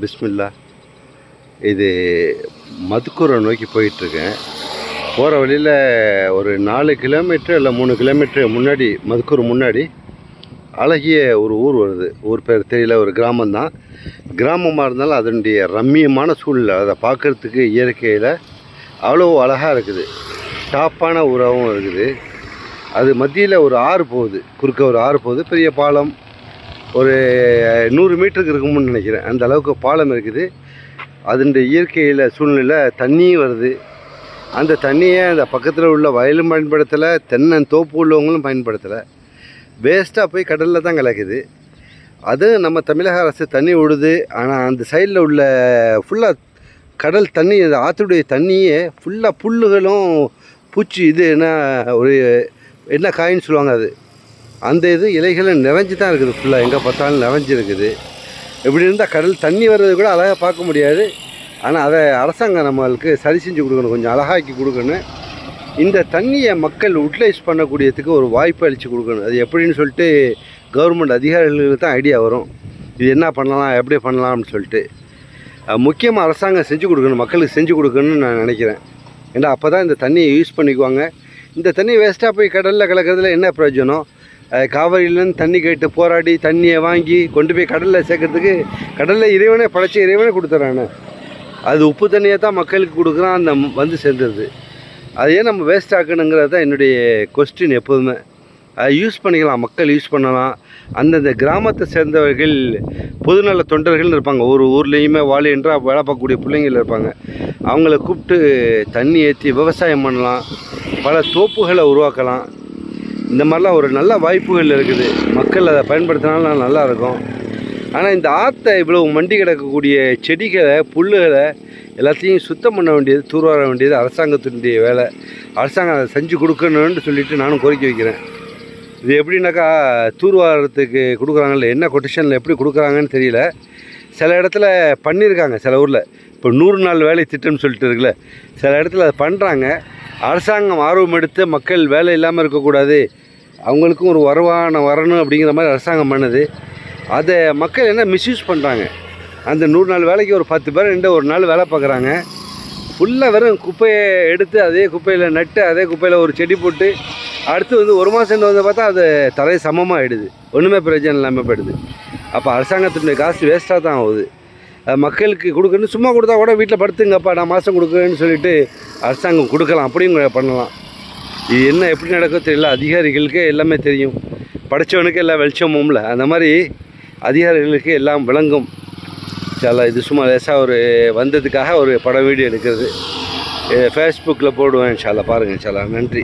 பிஸ்மில்லா. இது மதுக்கூரை நோக்கி போயிட்டுருக்கேன். போகிற வழியில் ஒரு நாலு கிலோமீட்டர் இல்லை மூணு கிலோமீட்டர் முன்னாடி மதுக்கூர் முன்னாடி அழகிய ஒரு ஊர் வருது. ஊர் பேர் தெரியல ஒரு கிராமம்தான். கிராமமாக இருந்தாலும் அதனுடைய ரம்மியமான சூழ்நிலை அதை பார்க்குறதுக்கு இயற்கையில் அவ்வளோ அழகாக இருக்குது. டாப்பான ஊராகவும் இருக்குது. அது மத்தியில் ஒரு ஆறு போகுது. குறுக்க ஒரு ஆறு போகுது. பெரிய பாலம் ஒரு நூறு மீட்டருக்கு இருக்கும்னு நினைக்கிறேன். அந்த அளவுக்கு பாலம் இருக்குது. அதனுடைய இயற்கையில் சூழ்நிலை தண்ணியும் வருது. அந்த தண்ணியை அந்த பக்கத்தில் உள்ள வயலும் பயன்படுத்தலை தென்னன் தோப்பு உள்ளவங்களும் பயன்படுத்தலை. வேஸ்ட்டாக போய் கடலில் தான் கலக்குது. அது நம்ம தமிழக அரசு தண்ணி விடுது. ஆனால் அந்த சைடில் உள்ள ஃபுல்லாக கடல் தண்ணி அந்த ஆற்றுடைய தண்ணியே ஃபுல்லாக புல்லுகளும் பூச்சி இது என்ன ஒரு என்ன காயின்னு சொல்லுவாங்க அது? அந்த இது இலைகளும் நிறைஞ்சு தான் இருக்குது ஃபுல்லாக எங்கே பார்த்தாலும் நிறைஞ்சு இருக்குது. இப்படி இருந்தால் கடல் தண்ணி வர்றது கூட அழகாக பார்க்க முடியாது. ஆனால் அதை அரசாங்கம் நம்மளுக்கு சரி செஞ்சு கொடுக்கணும். கொஞ்சம் அழகாக்கி கொடுக்கணும். இந்த தண்ணியை மக்கள் யூட்டிலைஸ் பண்ணக்கூடியதுக்கு ஒரு வாய்ப்பு அளித்து கொடுக்கணும். அது எப்படின்னு சொல்லிட்டு கவர்மெண்ட் அதிகாரிகளுக்கு தான் ஐடியா வரும். இது என்ன பண்ணலாம் எப்படி பண்ணலாம்னு சொல்லிட்டு. முக்கியமாக அரசாங்கம் செஞ்சு கொடுக்கணும். மக்களுக்கு செஞ்சு கொடுக்கணும்னு நான் நினைக்கிறேன். ஏன்னா அப்போ தான் இந்த தண்ணியை யூஸ் பண்ணிக்குவாங்க. இந்த தண்ணி வேஸ்ட்டாக போய் கடலில் கலக்கிறதுல என்ன பிரயோஜனம்? காவிரியிலேருந்து தண்ணி கேட்டு போராடி தண்ணியை வாங்கி கொண்டு போய் கடலில் சேர்க்கறதுக்கு கடலில் இறைவனே படைச்ச இறைவனே கொடுத்துறானே அது உப்பு தண்ணியை தான் மக்களுக்கு கொடுக்குறான் அந்த வந்து சேர்ந்துருது அதையே நம்ம வேஸ்ட் ஆக்கணுங்கிறது தான் என்னுடைய கொஸ்டின் எப்போதுமே. அதை யூஸ் பண்ணிக்கலாம் மக்கள் யூஸ் பண்ணலாம். அந்தந்த கிராமத்தை சேர்ந்தவர்கள் பொதுநல தொண்டர்கள்னு இருப்பாங்க. ஒரு ஊர்லேயுமே என்றால் வேலை பார்க்கக்கூடிய பிள்ளைங்கள் இருப்பாங்க. அவங்கள கூப்பிட்டு தண்ணி ஏற்றி விவசாயம் பண்ணலாம். பல தோப்புகளை உருவாக்கலாம். இந்த மாதிரிலாம் ஒரு நல்ல வாய்ப்புகள் இருக்குது. மக்கள் அதை பயன்படுத்தினாலும் நல்லா இருக்கும். ஆனால் இந்த ஆற்றை இவ்வளவு மண்டி கிடக்கக்கூடிய செடிகளை புல்லுகளை எல்லாத்தையும் சுத்தம் பண்ண வேண்டியது தூர்வார வேண்டியது அரசாங்கத்தினுடைய வேலை. அரசாங்கம் அதை செஞ்சு கொடுக்கணும்னு சொல்லிவிட்டு நானும் கோரிக்கை வைக்கிறேன். இது எப்படின்னாக்கா தூர்வாரத்துக்கு கொடுக்குறாங்கல்ல என்ன கொட்டேஷனில் எப்படி கொடுக்குறாங்கன்னு தெரியல. சில இடத்துல பண்ணியிருக்காங்க சில ஊரில். இப்போ நூறு நாள் வேலை திட்டம்னு சொல்லிட்டு இருக்குல்ல சில இடத்துல அதை பண்ணுறாங்க அரசாங்கம் ஆர்வம் எடுத்து மக்கள் வேலை இல்லாமல் இருக்கக்கூடாது. அவங்களுக்கும் ஒரு வருவானம் வரணும் அப்படிங்கிற மாதிரி அரசாங்கம் பண்ணுது. அதை மக்கள் என்ன மிஸ்யூஸ் பண்ணுறாங்க அந்த நூறு நாள் வேலைக்கு ஒரு பத்து பேர் ரெண்டு ஒரு நாள் வேலை பார்க்குறாங்க. ஃபுல்லாக வெறும் குப்பையை எடுத்து அதே குப்பையில் நட்டு அதே குப்பையில் ஒரு செடி போட்டு அடுத்து வந்து ஒரு மாதம் சென்று வந்து பார்த்தா அது தலை சமமாக ஆகிடுது ஒன்றுமே பிரயோஜனம் இல்லாமல் போயிடுது. அப்போ அரசாங்கத்தினுடைய காசு வேஸ்ட்டாக தான் ஆகுது. அது மக்களுக்கு கொடுக்கணும் சும்மா கொடுத்தா கூட வீட்டில் படுத்துங்கப்பா நான் மாதம் கொடுக்குறேன்னு சொல்லிட்டு அரசாங்கம் கொடுக்கலாம் அப்படியும் பண்ணலாம். இது என்ன எப்படி நடக்கும் தெரியல. அதிகாரிகளுக்கு எல்லாமே தெரியும். படித்தவனுக்கு எல்லாம் வெளிச்சமும்ல அந்த மாதிரி அதிகாரிகளுக்கு எல்லாம் விளங்கும். சில இது சும்மா லேசாக ஒரு வந்ததுக்காக ஒரு படம் வீடியோ எடுக்கிறது. ஃபேஸ்புக்கில் போடுவேன். இன்ஷால்லா பாருங்கள் சாலா நன்றி.